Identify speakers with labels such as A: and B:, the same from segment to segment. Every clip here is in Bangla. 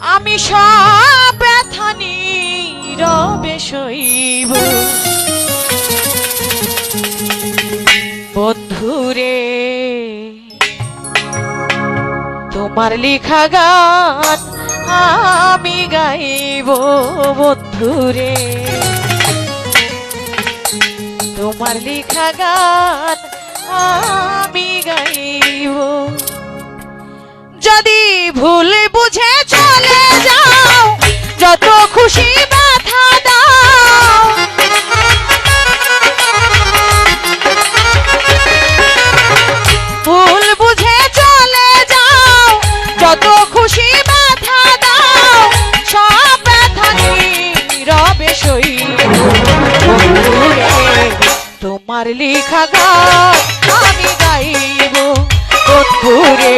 A: আমি সব ব্যথা নীরবে সইব। বন্ধুরে, তোমার লেখা গান আমি গাইব বন্ধুরে। তোমার লেখা গান আমি গাইব যদি ভুল বুঝে চলে যাও, যত খুশি ব্যথা দাও। ভুল বুঝে চলে যাও, যত খুশি ব্যথা দাও, সব ব্যথা নীরবে সই। তোমার লেখা গান আমি গাইব বন্ধুরে।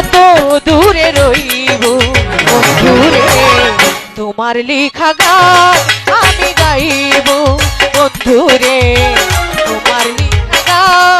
A: যত দূরে রইব? বন্ধুরে তোমার লেখা গান আমি গাইব। বন্ধুরে তোমার লেখা গান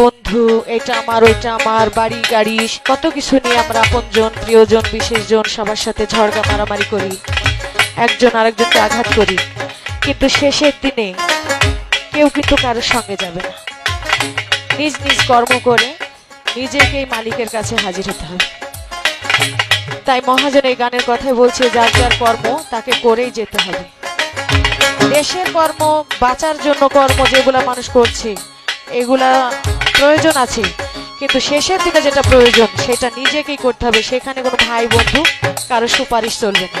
A: বন্ধু, এটা আমার, ওইটা আমার, বাড়ি, গাড়ি, কত কিছু নিয়ে আমরা আপনজন, প্রিয়জন, বিশেষজন সবার সাথে ঝড়গা মারামারি করি। একজন আরেকজনকে আঘাত করি। কিন্তু শেষের দিনে কেউ কিন্তু কারোর সঙ্গে যাবে না। নিজ নিজ কর্ম করে নিজেকেই মালিকের কাছে হাজির হতে হবে তাই মহাজন এই গানের কথাই বলছে, যার যার কর্ম, তাকে করেই যেতে হবে। দেশের কর্ম, বাঁচার জন্য কর্ম যেগুলা মানুষ করছে, এগুলা প্রয়োজন আছে। কিন্তু শেষের দিকে যেটা প্রয়োজন, সেটা নিজেকেই করতে হবে। সেখানে কোনো ভাই বন্ধু কারও সুপারিশ চলবে না।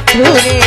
A: মথুরে